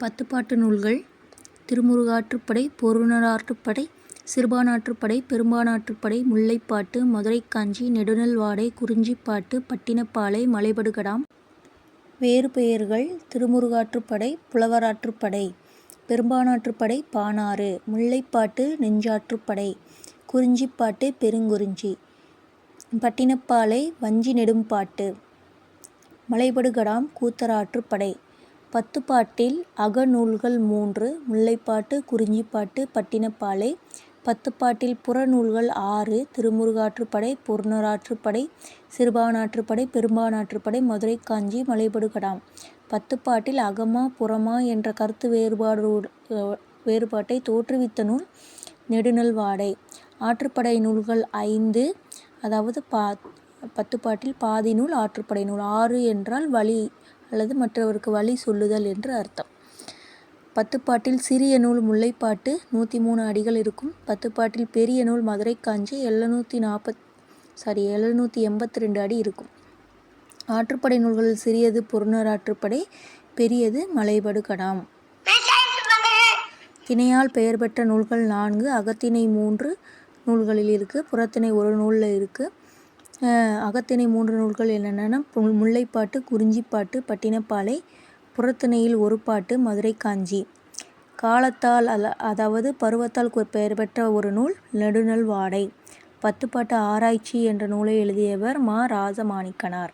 பத்துப்பாட்டு நூல்கள் திருமுருகாற்றுப்படை பொருநராற்றுப்படை சிறுபானாற்றுப்படை பெரும்பானாற்றுப்படை முல்லைப்பாட்டு மதுரைக்காஞ்சி நெடுநல்வாடை குறிஞ்சிப்பாட்டு பட்டினப்பாலை மலைபடுகடாம் வேறு பெயர்கள் திருமுருகாற்றுப்படை புலவராற்றுப்படை பெரும்பானாற்றுப்படை பானாறு முல்லைப்பாட்டு நெஞ்சாற்றுப்படை குறிஞ்சிப்பாட்டு பெருங்குறிஞ்சி. பட்டினப்பாலை வஞ்சி நெடும்பாட்டு மலைபடுகடாம் கூத்தராற்றுப்படை. பத்துப்பாட்டில் அகநூல்கள் மூன்று முல்லைப்பாட்டு குறிஞ்சிப்பாட்டு பட்டினப்பாலை பத்துப்பாட்டில் புறநூல்கள் ஆறு திருமுருகாற்றுப்படை பொருநராற்றுப்படை சிறுபானாற்றுப்படை பெரும்பானாற்றுப்படை மதுரைக்காஞ்சி மலைபடுகடாம் பத்துப்பாட்டில் அகமா புறமா என்ற கருத்து வேறுபாடு வேறுபாட்டை தோற்றுவித்த நூல் நெடுநல்வாடை ஆற்றுப்படை நூல்கள் ஐந்து அதாவது பா பத்துப்பாட்டில் பாதி நூல் ஆற்றுப்படை நூல். ஆறு என்றால் வழி அல்லது மற்றவருக்கு வழி சொல்லுதல் என்று அர்த்தம். பத்துப்பாட்டில் சிறிய நூல் முல்லைப்பாட்டு நூற்றி மூணு அடிகள் இருக்கும். பத்துப்பாட்டில் பெரிய நூல் மதுரைக்காஞ்சி எழுநூற்றி நாற்பத் சாரி எழுநூற்றி எண்பத்தி ரெண்டு அடி இருக்கும். ஆற்றுப்படை நூல்களில் சிறியது பொருணராற்றுப்படை பெரியது மலைபடுகடாம் திணையால் பெயர் பெற்ற நூல்கள் நான்கு அகத்திணை மூன்று நூல்களில் இருக்குது புறத்திணை ஒரு நூலில் இருக்குது அகத்திணை மூன்று நூல்கள் என்னென்னா முல்லைப்பாட்டு குறிஞ்சிப்பாட்டு பட்டினப்பாலை புறத்திணையில் ஒரு பாட்டு மதுரை காஞ்சி. காலத்தால் அல்ல அதாவது பருவத்தால் பெயர் பெற்ற ஒரு நூல் நெடுநல் வாடை பத்துப்பாட்டு ஆராய்ச்சி என்ற நூலை எழுதியவர் மா ராஜமாணிக்கனார்.